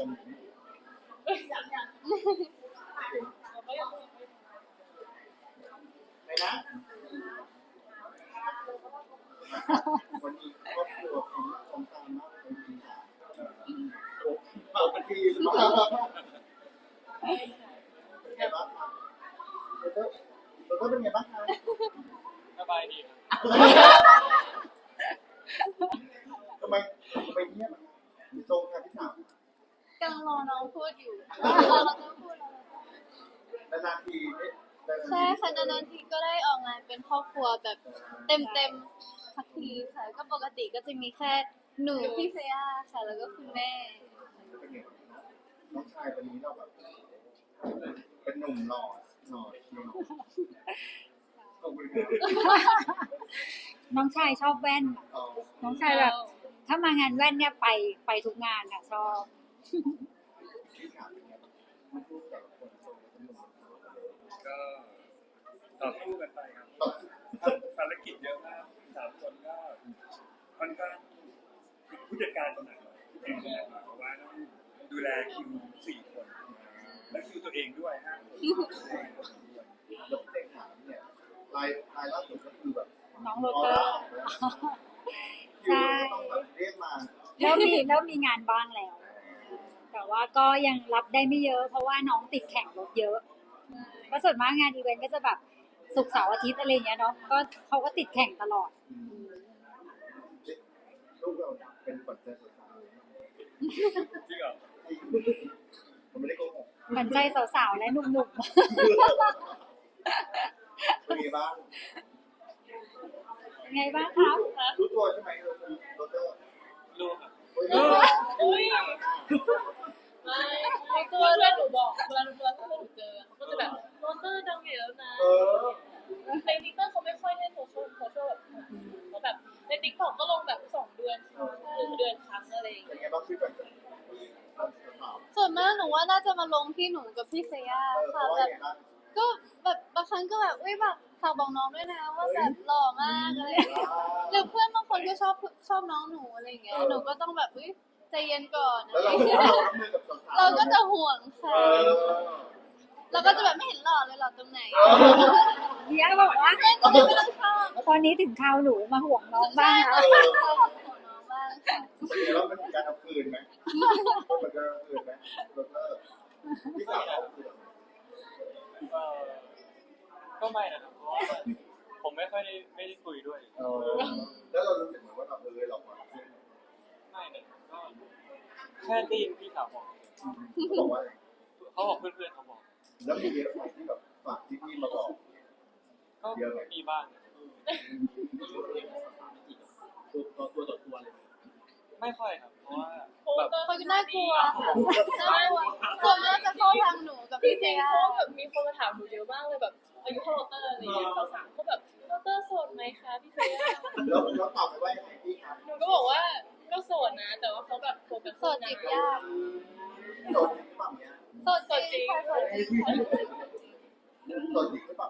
กันไปนะวันนี้ครอบครัวของของตามมากเป็นทีค่ะเป่าเป็นทีมากเป็นไงบ้างคะแล้วก็แล้วก็เป็นไงบ้างคะสบายดีครับทำไมทำไมเงียบอะมีโจงค่ะพี่สาว กำลังรอน้องพูดอยู่เราต้องพูดแล้วนานๆทีได้ได้ใช่ค่ะนานๆทีก็ได้ออกงานเป็นครอบครัวแบบเต็มเต็มๆสักทีค่ะก็ปกติก็จะมีแค่หนูพี่เซียค่ะ แล้วก็คุณแม่ เป็นไงบ้างน้องชายวันนี้เราแบบเป็นหนุ่มหล่อหล่อเชียวขอบคุณครับน้องชายชอบแว่นอ๋อน้องชายแบบ ถ้ามางานแว่นเนี่ยไปไปทุกงานอะชอบ ก็ต่อสู้กันไปครับภารกิจเยอะมากสามคนก็ค่อนข้างผู้จัดการหนักผู้จัดการหน่อยเพราะว่าต้องดูแลคิวสี่คน และคิวตัวเองด้วยห้าคนแล้วเพลงถามเนี่ยลายลายล่าสุดก็คือแบบน้องโรเตอร่าร์ออกแล้วมาเริ่มมีเริ่มมีงานบ้างแล้ว แต่ว่าก็ยังรับได้ไม่เยอะ เพราะว่าน้องติดแข่งรถเยอะก็ส่วนมากงานอีเวนต์ก็จะแบบศุกร์เสาร์อาทิตย์อะไรอย่างเงี้ยเนาะก็เขาก็ติดแข่งตลอดลูกเราเป็นปัจจัยสำคัญจริงเหรอผมไม่ได้โกหกขวัญใจสาวๆและหนุ่มเป็นไงบ้างๆไงบ้างครับรู้ตัวใช่ไหมเราเราจะรู้ครับอุ้ย ไม่ไม่ตัวเพื่อนหนูบอกเวลาเวลาเพื่อนหนูเจอเขาก็จะแบบโรเตอร์ดังใหญ่แล้วนะเออในทิกเตอร์เขาไม่ค่อยเล่นโซเชียลโซเชียลแบบเขาแบบในติ๊กต็อกก็ลงแบบสองเดือนหนึ่งเดือนครั้งอะไรอย่างเป็นเงี้ยไงบ้างพี่ปัจจัยสาวส่วนมากหนูว่าน่าจะมาลงที่หนูกับพี่เซียเออค่ะเขาแบว่าบไงบ้างก็แบบบางครั้งก็แบบอุ้ยแบบฝากบอกน้องด้วยนะว่าแบบหล่อมากอะไรอย่างเงี้ยหรือเพื่อนบางคนก็ชอบชอบน้องหนูอะไรอย่างเงี้ยหนูก็ต้องแบบอุ้ย ใจเย็นก่อนอะแล้วไรอเราย่างเราเงี้ยรับมือกับสาวๆเราก็จะห่วงเอค่ะอเราก็จะแบบไม่เห็นหล่อเลยหล่อตรงไหนเนี่ยบอกว่าเพื่อนก็เลยไม่ต้องชอบตอนนี้ถึงคราวหนูมาห่วงน้องบ้างใช่แล้วเราห่วงน้องบ้างค่ะเป็นไงบ้างมันมีการเอาคืนไหมมันจะเอาคืนไหมโรเตอร์พี่สาวเอาคืนเอ่อก็ไม่นะครับเพราะว่าผมไม่ค่อยได้ไม่ได้คุยด้วย เออแล้วเรารู้สึกเหมือนว่าเราเออเราอะไม่เลยก็แค่ได้ยินพี่สาวบอกเขาบอกว่าเขาบอกเพื่อนๆเขาบอก แล้วมีเยอะไหมที่แบบฝากที่พี่มาบอกก็มีบ้างตัวตัวต่อตัวเลยไม่ค่อยครับ เพราะว่าโรแบบเตอร์เขาน่ากลัวน่ากลัวส่วนมากจะเข้าทางหนูกับจริพี่เซีงยๆเพราะว่าแบบมีคนมาถามหนูเยอะมากเลยแบบ อายุเท่าโรเตอร์อะไรอย่างเงี้ยสาวๆเขาแบบโรเตอร์โสดไหมคะพี่เซียแล้วเราตอบไปว่ายังไง งค่ะโสดจริงค่ะโสดจริงหรือเปล่า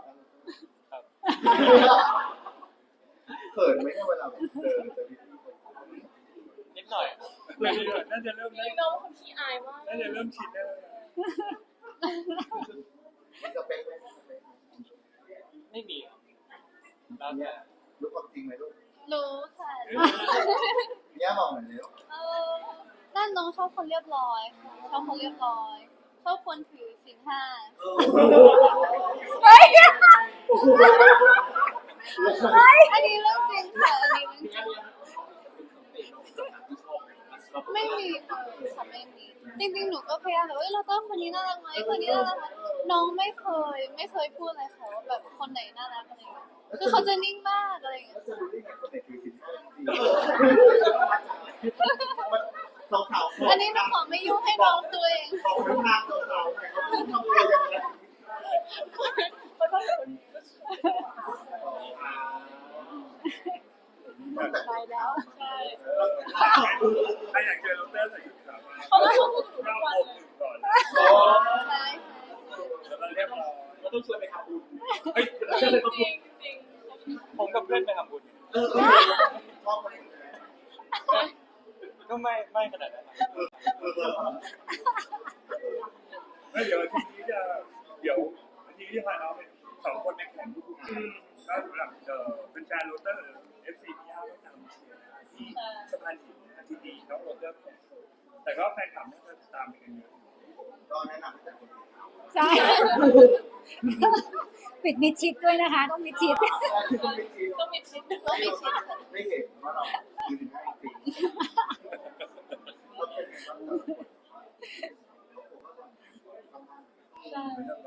ครับเขินไหมเนี่ยเวลาแบบเจอเจอพี่พี่คนนิดหน่อยน่าจะเริ่มได้นี่น้องเป็นคนขี้อายมากน่าจะเริ่มชินได้แล้วนะมีสเปคไหมสเปคไม่มีครับแล้วแต่รู้ความจริงไหมลูกรู้ค่ะเนี่ยบอกหน่อยเร็ว เออด้านน้องชอบคนเรียบร้อยค่ะชอบคนเรียบร้อย ชอบคนถือศีลห้าเฮ้ยอันนี้เรื่องจริงค่ะอันนี้เรื่องจริงไม่มีเลยค่ะไม่มีจริงๆหนูก็พยายามแบบเอ้ยเราต้องคนนี้น่ารักไหมคนนี้น่ารักไหมน้องไม่เคย ไม่เคยพูดเลยค่ะว่าแบบคนไหนน่ารักอะไรอย่างเงี้ยคือเขาจะนิ่งมากอะไรอย่างเงี้ย อันนี้เราขอไม่ยุ่งให้น้องตัวเองบอทางสาวสาเขาทำตัวยังไงไปแล้วใช่ แล้วเดี๋ยวทีนี้จะเดี๋ยวทีนี้จะพาน้องไปสองคนไปแข่งทุกคนก็สำหรับเออเป็นแฟนโรเตอร์เอฟซีพีอาร์ก็ตามเชียร์ที่สะพานหินอาทิตย์นี้น้องโรเตอร์แต่ก็แฟนคลับน่าจะตามไปกันเยอะก็แนะนำให้แต่คนใช่ปิดมิดชิดด้วยนะคะ ต้องมิดชิดต้องมิดชิดต้องมีชิดไม่เห็นว่าเรายืนให้ปีไงบ้างครับไปทำบ้านไหนกันไหนกันบ้าง บ้า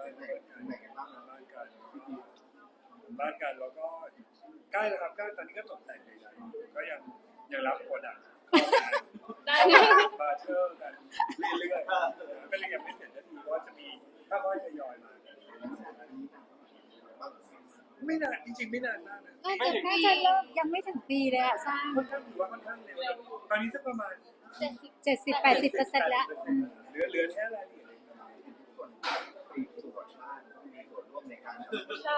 นบ้านกันแล้วก็ใกล้แล้วครับใกล้ตอนนี้ก็ตกแต่งใหญ่ๆก็ยังยังรับคนอะเข้างานได้บาร์เทอร์กันเรื่อยๆก็เลยยังไม่เสร็จสักทีว่าจะมีค่อยๆทยอยมา ไม่นานจริงๆไม่นานมากนะน่าจะน่าปีจะเริ่มยังไม่ถึงปีเลยอะสร้างค่อนข้างถือว่าค่อนข้างเร็วตอนนี้สักประมาณเจ็ดสิบเจ็ดสิบแปดสิบเปอร์เซ็นต์แล้วเหลือเหลือแค่รายละเอียดเล็กน้อยส่วนปีส่วนบ้านมีส่วนร่วมในการใช่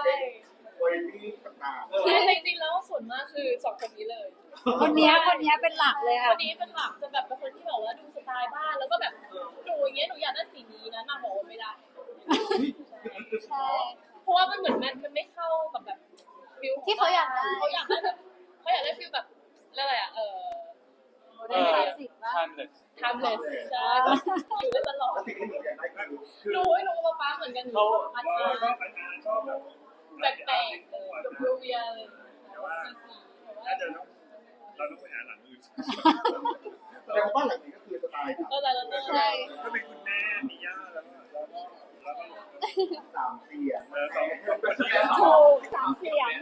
โอยที่ต่างคือจริงๆแล้วส่วนมากคือสองคนนี้เลย คนเนี้ยคนเนี้ยเป็นหลักเลยคค่ะนนี้เป็นหลักจะแบบเป็นคนที่แบบว่าดูสไตล์บ้านแล้วก็แบบำเลยใช่อยู่ได้ตลอดแล้วสิ่งที่หนูอยากได้คือคือหนูให้หนูกับป๊าเหมือนกันหนูเขาพัดว่ามาก็อันนั้นชอบแบบแปลกๆเออกับยูเวียเลยแต่ว่าสีๆน่าจะต้องเราต้องไปหาหลังอื่นแสดงว่าบ้านหลังนี้ก็คือสไตล์ก็เลยเราต้องใช่ก็เป็นคุณแม่มีย่าแล้วก็แล้วก็แล้วก็สามเสียงเออสองคนก็ที่ถูกสามเสียง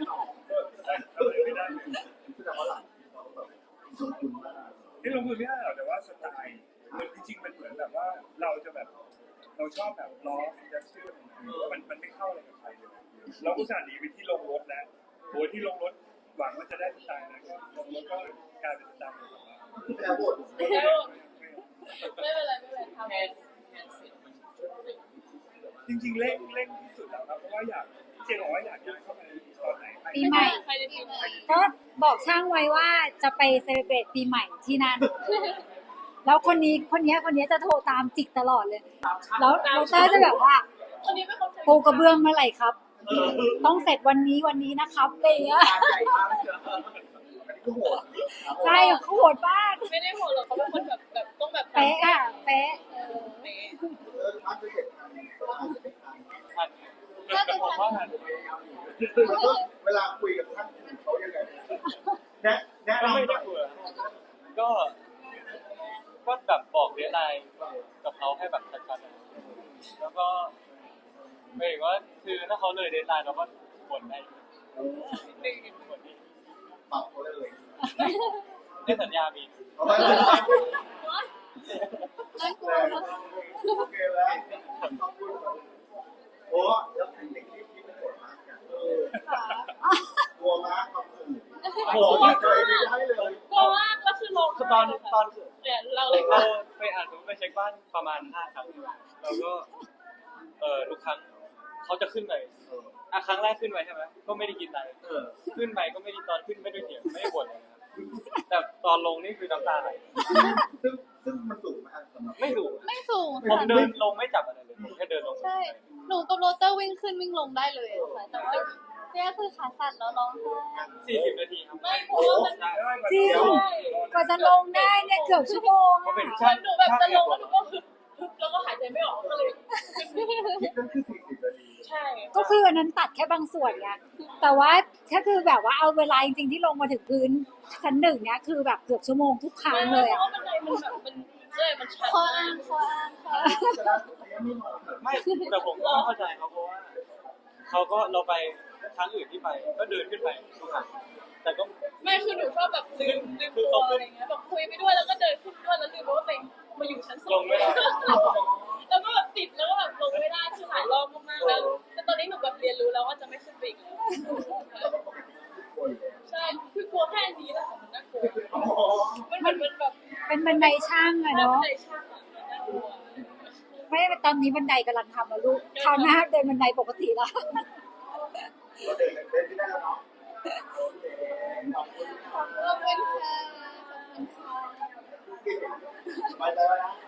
เราชอบแบบล้อจะเชื่อมันมันไม่เข้าอะไรกับใครเลยเราอุตส่าห์หนีไปที่ลงรถแล้วโอ้ที่ลงรถหวังว่าจะได้สไตล์นะก็ลงรถก็กลายเป็นสไตล์แบบว่าแต่บทไม่เป็นไรไม่เป็นไรทำจริงๆเร่งเร่งที่สุดแล้วครับเพราะว่าอยากเจนบอกว่าอยากย้ายเข้าไปตอนไหนปีใหม่ใครจะปีใหม่ก็บอกช่างไว้ว่าจะไปเซเลบรตปีใหม่ที่นั่น แล้วคนนี้คนเนี้ยคนเนี้ยจะโทรตามจิกตลอดเลย แล้วโรเตอร์จะแบบว่าคนนี้ไม่เข้าใจปูกระเบื้องเมื่อไหร่ครับ ต้องเสร็จวันนี้วันนี้นะครับอะไรอย่างเงี้ยการใหญ่มากอันนี้ก็โหดใช่เขาโหดมากไม่ได้โหดหรอกเขาเป็นคนแบบแบบต้องแบบเป๊ะอะเป๊ะเออเป๊ะเออถ้าจะเสร็จทันก็อาจจะไม่ทันทันน่าจะผมทัว่านทันแล้วก็เวลาคุย เขาเลยเดทไลน์เราก็บ่นได้บ่นดีปรับเขาเลยในสัญญามีเอเลยน่ากลัวมากโอเคแล้วขอบคุณโอ้แล้วเป็นเด็กที่ที่เป็นโหดมากกันเออกลัวมากความสูงโอ้โหใจไม่ได้เลยกลัวมากก็คือลงคือตอนตอนเนี่ยเราเลยเราไปอ่านสมไปเช็คบ้านประมาณห้าครั้งแล้วก็เออทุกครั้ง เขาจะขึ้นไปอะครั้งแรกขึ้นไปใช่ไหมก็ไม่ได้กินอะไรเออขึ้นไปก็ไม่ได้ตอนขึ้นไม่ได้เถียงไม่ได้บ่นเลยนะครับแต่ตอนลงนี่คือน้ำตาไหลซึ่งซึ่งมันสูงมากสำหรับไม่ถูกไม่สูงผมค่ะเดินลงไม่จับอะไรเลยผมแค่เดินลงใช่ หนูกับโรเตอร์วิ่งขึ้นวิ่งลงได้เลยอะค่ะ แต่ว่าเจ๊คือขาสั่นแล้วร้องไห้ สี่สิบนาทีครับไม่เพราะว่ามัน จริงกว่าจะลงได้เนี่ยเกือบชั่วโมงเขาอะเป็นมัช่างนดูแบบจะลงแล้วหนูก็ฮึบฮึบแล้วก็หายใจไม่ออกก็เลย คิดนั่นคือสี่สิบนาที ใช่ก็คืออันนั้นตัดแค่บางส่วนไงแต่ว่าถ้าคือแบบว่าเอาเวลาจริงๆที่ลงมาถึงพื้นชั้นหนึ่งเนี่ยคือแบบเกือบชั่วโมงทุกครั้งไม่เลไม่ยเพราะอะว่าบันไดมันแบบมันเลยมันชันข้อมาอ้างกข้ออ้างข้ออ้างจะได้ไม่นอนเลยไม่แต่ผมก็เข้าใจเขาเพราะว่าเขาก็เราไปครั้งอื่นที่ไป ก็เดินขึ้นไปทุกครั้งแต่ก็ไม่คือหนูชอบแบบลืมลืมตัวอะไรเงี้ยแบบคุยไปด้วยแล้วก็เดินขึ้นด้วยแล้วลืมว่าตัวเองมาอยู่ชั้นสองลงไม่ได้แล้ว เป็นบันไดช่างอะถ้าบันเนาะไดช่างอะมันน่ากลัวไม่ได้ตอนนี้บันไดกำลังทำแล้วลูกคราวหน้าเดินบันไดปกติแล้วเราเดินเดินที่ได้แล้วเนาะโอเคขอบคุณขอบคุณค่ะขอบคุณค่ะไปเลยนะ